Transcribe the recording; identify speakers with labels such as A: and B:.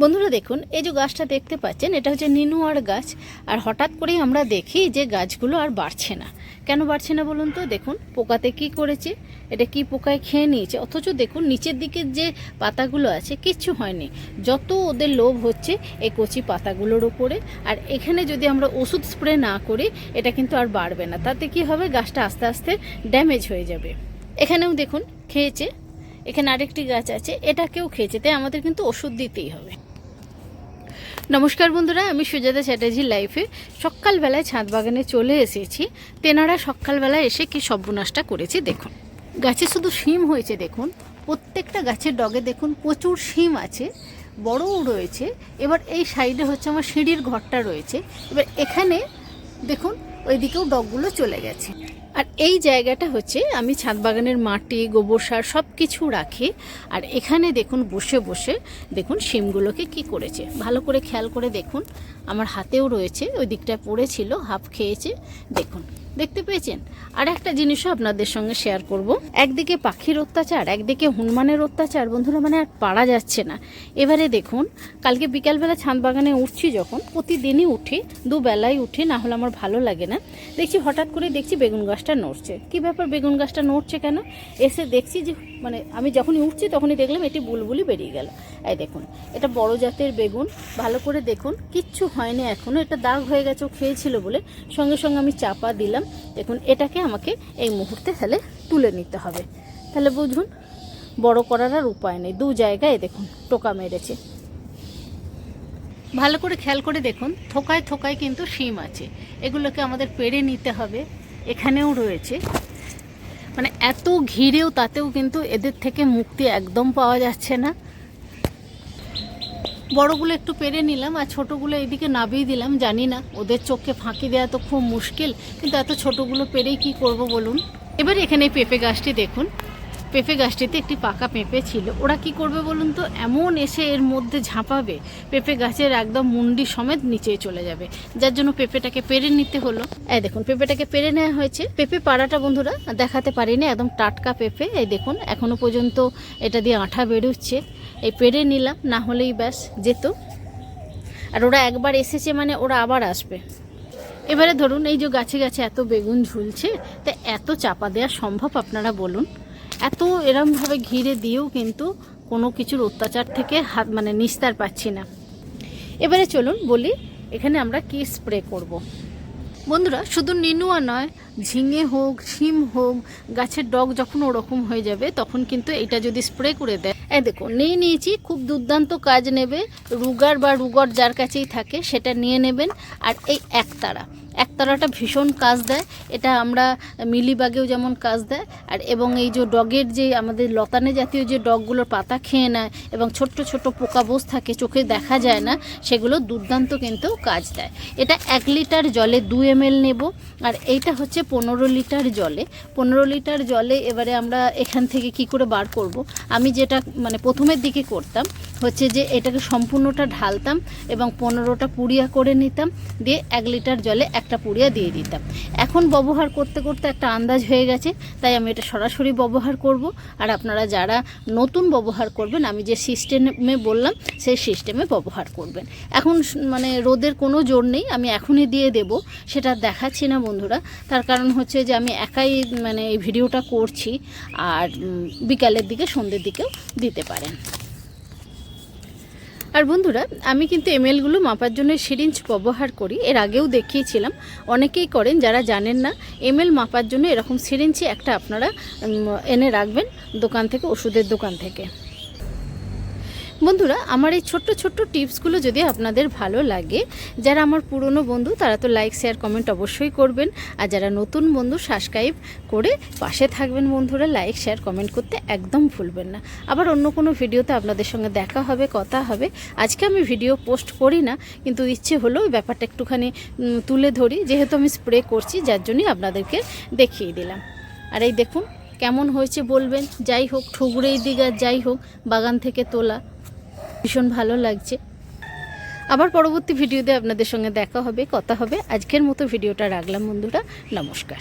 A: বন্ধুরা দেখুন, এই যে গাছটা দেখতে পাচ্ছেন, এটা হচ্ছে নিনুয়ার গাছ। আর হঠাৎ করেই আমরা দেখি যে গাছগুলো আর বাড়ছে না। কেন বাড়ছে না বলুন তো? দেখুন, পোকাতে কি করেছে? এটা কি পোকায় খেয়ে নিয়েছে? অথচ দেখুন, নিচের দিকের যে পাতাগুলো আছে, কিচ্ছু হয়নি। যত ওদের লোভ হচ্ছে, এই কচি পাতাগুলোর ওপরে। আর এখানে যদি আমরা ওষুধ স্প্রে না করি, এটা কিন্তু আর বাড়বে না। তাতে কি হবে? গাছটা আস্তে আস্তে ড্যামেজ হয়ে যাবে। এখানেও দেখুন, খেয়েছে। এখানে আরেকটি গাছ আছে, এটাকেও খেয়েছে, তাই আমাদের কিন্তু ওষুধ দিতেই হবে। নমস্কার বন্ধুরা, আমি সুজাতা চ্যাটার্জি লাইফে সকালবেলায় ছাদ বাগানে চলে এসেছি। তেনারা সকালবেলায় এসে কি সর্বনাশটা করেছে দেখুন। গাছে শুধু শিম হয়েছে দেখুন, প্রত্যেকটা গাছের ডগে দেখুন প্রচুর শিম আছে, বড়ও রয়েছে। এবার এই সাইডে হচ্ছে আমার সিঁড়ির ঘরটা রয়েছে। এবার এখানে দেখুন ওইদিকেও ডগগুলো চলে গেছে। আর এই জায়গাটা হচ্ছে, আমি ছাদ বাগানের মাটি, গোবর সার সব কিছু রাখি। আর এখানে দেখুন, বসে বসে দেখুন শিমগুলোকে কি করেছে। ভালো করে খেয়াল করে দেখুন, আমার হাতেও রয়েছে, ওই দিকটায় পড়েছিল, হাফ খেয়েছে, দেখুন। দেখতে পেয়েছেন? আর একটা জিনিসও আপনাদের সঙ্গে শেয়ার করব। একদিকে পাখির অত্যাচার, একদিকে হনুমানের অত্যাচার। বন্ধুরা মানে আর পারা যাচ্ছে না। এবারে দেখুন, কালকে বিকালবেলা ছাদ বাগানে উঠছি যখন, প্রতিদিনই উঠি, দুবেলায় উঠি, না হলে আমার ভালো লাগে না। দেখছি হঠাৎ করে দেখছি বেগুন গাছটা নড়ছে। কি ব্যাপার বেগুন গাছটা নড়ছে কেন? এসে দেখছি যে মানে আমি যখনই উঠছি তখনই দেখলাম এটি বুলবুলি বেরিয়ে গেল। এই দেখুন, এটা বড় জাতের বেগুন। ভালো করে দেখুন, কিচ্ছু হয়নি এখনও এটা দাগ হয়ে গেছে, ও খেয়েছিল বলে। সঙ্গে সঙ্গে আমি চাপা দিলাম। দেখুন, এটাকে আমাকে এই মুহূর্তে তাহলে তুলে নিতে হবে। তাহলে বুঝুন, বড় করার আর উপায় নেই। দু জায়গায় দেখুন, টোকা মেরেছে। ভালো করে খেয়াল করে দেখুন, থোকায় থোকায় কিন্তু শিম আছে। এগুলোকে আমাদের পেরে নিতে হবে, এখানেও রয়েছে। মানে এত ঘিরেও তাতেও কিন্তু এদের থেকে মুক্তি একদম পাওয়া যাচ্ছে না। বড়গুলো একটু পেরে নিলাম, আর ছোটোগুলো এদিকে নাবিয়ে দিলাম, জানি না, ওদের চোখে ফাঁকি দেওয়া তো খুব মুশকিল, কিন্তু এত ছোটোগুলো পেরেই কি করব বলুন? এবার এখানে পেঁপে গাছটি দেখুন। পেঁপে গাছটিতে একটি পাকা পেঁপে ছিল। ওরা কি করবে বলুন তো? এমন এসে এর মধ্যে ঝাঁপাবে, পেঁপে গাছের একদম মুন্ডি সমেত নিচে চলে যাবে। যার জন্য পেঁপেটাকে পেরে নিতে হলো। এই দেখুন, পেঁপেটাকে পেরে নেওয়া হয়েছে। পেঁপে পাড়াটা বন্ধুরা, দেখাতে পারিনি, একদম টাটকা পেঁপে। এই দেখুন, এখনও পর্যন্ত এটা দিয়ে আঠা বেরোচ্ছে। এই পেরে নিলাম, না হলেই ব্যাস, যেত। আর ওরা একবার এসেছে মানে ওরা আবার আসবে। এবারে ধরুন, এই যে গাছে গাছে এত বেগুন ঝুলছে, তা এত চাপা দেওয়া সম্ভব আপনারা বলুন? এত এরমভাবে ঘিরে দিয়েও কিন্তু কোনো কিছুর অত্যাচার থেকে হাত মানে নিস্তার পাচ্ছি না এবারে চলুন বলি, এখানে আমরা কি স্প্রে করব। বন্ধুরা, শুধু নিনুয়া নয় ঝিঙে হোক, শিম হোক, গাছের ডগ যখন ওরকম হয়ে যাবে, তখন কিন্তু এটা যদি স্প্রে করে দেয়। এই দেখো, নিয়ে নিয়েছি, খুব দুর্দান্ত কাজ নেবে। রুগার বা রুগর যার কাছেই থাকে, সেটা নিয়ে নেবেন। আর এই একতারা, একতারাটা ভীষণ কাজ দেয়। এটা আমরা মিলিবাগেও যেমন কাজ দেয়। আর এবং এই যে ডগের যে আমাদের লতানে জাতীয় যে ডগগুলোর পাতা খেয়ে নেয় এবং ছোট্ট ছোট পোকা বোস থাকে, চোখে দেখা যায় না, সেগুলো দুর্দান্ত কিন্তু কাজ দেয়। এটা এক লিটার জলে দু এম এল নেব। আর এইটা হচ্ছে পনেরো লিটার জলে। পনেরো লিটার জলে এবারে আমরা এখান থেকে কি করে বার করব? আমি যেটা মানে প্রথমের দিকে করতাম হচ্ছে যে এটাকে সম্পূর্ণটা ঢালতাম এবং পনেরোটা পুড়িয়া করে নিতাম, দিয়ে এক লিটার জলে একটা পুড়িয়া দিয়ে দিতাম। এখন ব্যবহার করতে করতে একটা আন্দাজ হয়ে গেছে, তাই আমি এটা সরাসরি ব্যবহার করব। আর আপনারা যারা নতুন ব্যবহার করবেন, আমি যে সিস্টেমে বললাম, সেই সিস্টেমে ব্যবহার করবেন। এখন মানে রোদের কোনো জোর নেই, আমি এখনই দিয়ে দেব, সেটা দেখাচ্ছি না বন্ধুরা। তার কারণ হচ্ছে যে আমি একাই মানে এই ভিডিওটা করছি আর বিকালের দিকে সন্ধ্যের দিকেও দিতে পারেন। আর বন্ধুরা, আমি কিন্তু এমএলগুলো মাপার জন্য সিরিঞ্জ ব্যবহার করি। এর আগেও দেখিয়েছিলাম। অনেকেই করেন, যারা জানেন না এমএল মাপার জন্য এরকম সিরিঞ্জই একটা আপনারা এনে রাখবেন দোকান থেকে, ওষুধের দোকান থেকে। বন্ধুরা, আমার এই ছোট্ট ছোট্ট টিপসগুলো যদি আপনাদের ভালো লাগে, যারা আমার পুরনো বন্ধু, তারা তো লাইক শেয়ার কমেন্ট অবশ্যই করবেন। আর যারা নতুন বন্ধু সাবস্ক্রাইব করে পাশে থাকবেন বন্ধুরা লাইক শেয়ার কমেন্ট করতে একদম ভুলবেন না। আবার অন্য কোনো ভিডিওতে আপনাদের সঙ্গে দেখা হবে, কথা হবে। আজকে আমি ভিডিও পোস্ট করি না, কিন্তু ইচ্ছে হলো ব্যাপারটা একটুখানি তুলে ধরি। যেহেতু আমি স্প্রে করছি, যার জন্যই আপনাদেরকে দেখিয়ে দিলাম। আর এই দেখুন, কেমন হয়েছে বলবেন। যাই হোক ঠুগরেই দিঘা, যাই হোক, বাগান থেকে তোলা। ভীষণ ভালো লাগছে। আবার পরবর্তী ভিডিওতে আপনাদের সঙ্গে দেখা হবে, কথা হবে। আজকের মতো ভিডিওটা রাখলাম বন্ধুরা, নমস্কার।